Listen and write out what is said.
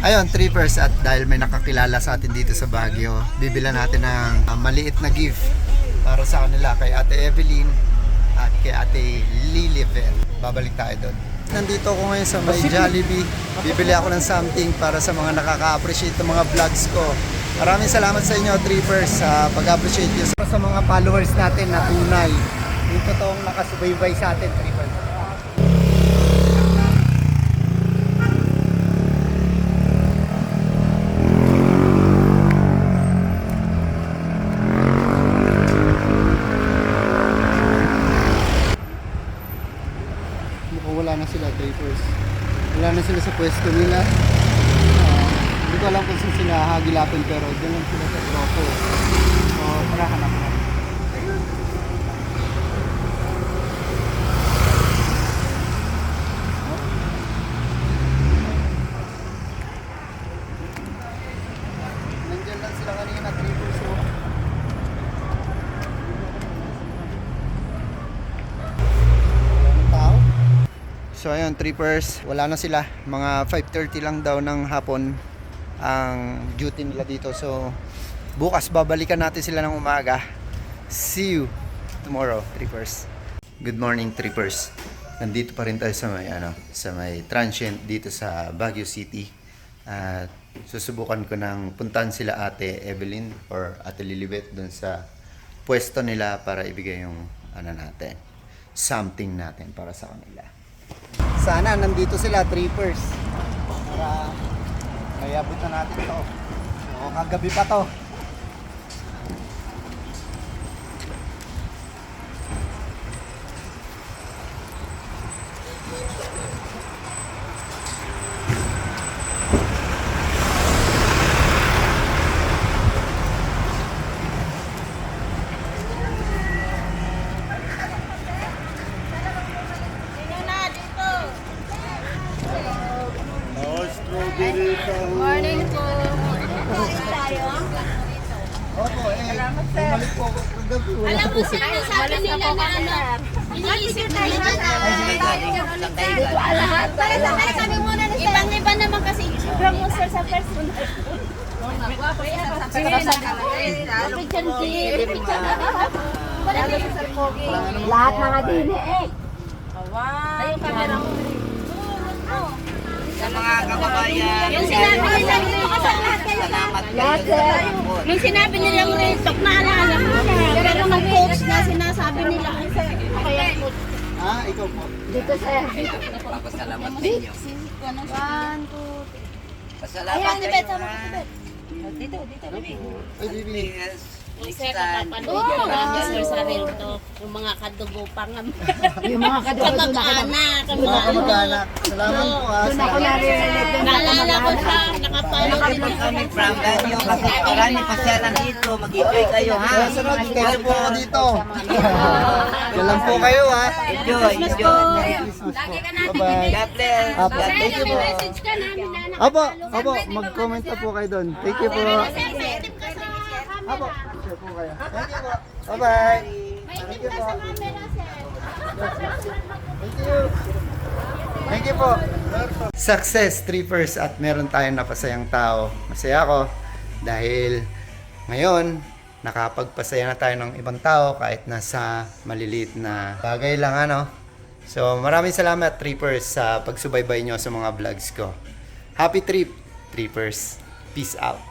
Ayun, trippers at dahil may nakakilala sa atin dito sa Baguio, bibila natin ng ah, maliit na gift para sa kanila kay Ate Evelyn at kay Ate Lilivet. Babalik tayo doon. Nandito ako ngayon sa may Jollibee. Bibili ako ng something para sa mga nakaka-appreciate ng mga vlogs ko. Maraming salamat sa inyo, trippers, sa pag-appreciate nyo sa mga followers natin na tunay. Yung totoong nakasubaybay sa atin, trippers. Mukhang wala na sila, trippers. Wala na sila sa pwesto nila. Ah, hindi ko alam kung saan sila hagilapin pero dyan lang sila sa grotto. So, tara hanap na. Nandiyan lang sila kanina, trippers. Oh. Wala ng tao. So ayun, trippers, wala na sila. Mga 5.30 lang daw ng hapon ang duty nila dito. So bukas babalikan natin sila ng umaga. See you tomorrow, trippers. Good morning, trippers. Nandito pa rin tayo sa may, ano, sa may transient dito sa Baguio City. At susubukan ko ng puntahan sila ate Evelyn or ate Lilibet dun sa pwesto nila para ibigay yung ano natin, something natin para sa kanila. Sana nandito sila, trippers. Para mayabot na natin to. So, kagabi pa to. Morning po. tayo? Opo, eh. Bumalik po ako Alam mo sir, sabi nila na ano, iniisip tayo na lahat. Para sa kaya kami muna na sir. Ibang-iba naman kasi. Sobrang mo sir sa first one. Picture din. Lahat na nga din eh. Tayo camera mo. Sa mga kababayan. Yung sinabi nila dito kasi lahat kayo na. Salamat Lahat kayo sir. sa support. Nung sinabi nilang restock, naalala mo na. Pero nung coach na sinasabi nila, kaya coach. Ah, ikaw po. Dito sir. Papasalamat sa inyo. One, two, Pasalamat Ayan, kayo. Libet. Dito, dito. Ay, bibi. Yes. Sir, napapanood ko namin sir sa reel to. Yung mga kadugo pa nga. Yung mga kadugo doon ako na. Kamag-anak. Mga kamag-anak. Salamat po ah. Doon ako sa Naalala ko siya, nakapalo. Dito kami from Ganyo kasi pasyalan dito. Mag-enjoy kayo ha. Sunod, kayo po ako dito. Yan lang po kayo ha. Enjoy, enjoy. Lagi ka natin. God bless. God thank bless. you May po. Apo, apo, mag-comment na po kayo doon. Thank you po. Sir, may tip ka sa Apo, share po kayo. Thank you po. Bye-bye. Sa camera, sir. Thank you. Thank you po. Success, trippers, at meron tayong napasayang tao. Masaya ako dahil ngayon, nakapagpasaya na tayo ng ibang tao kahit nasa maliliit na bagay lang ano. So maraming salamat trippers sa pagsubaybay nyo sa mga vlogs ko. Happy trip, trippers. Peace out.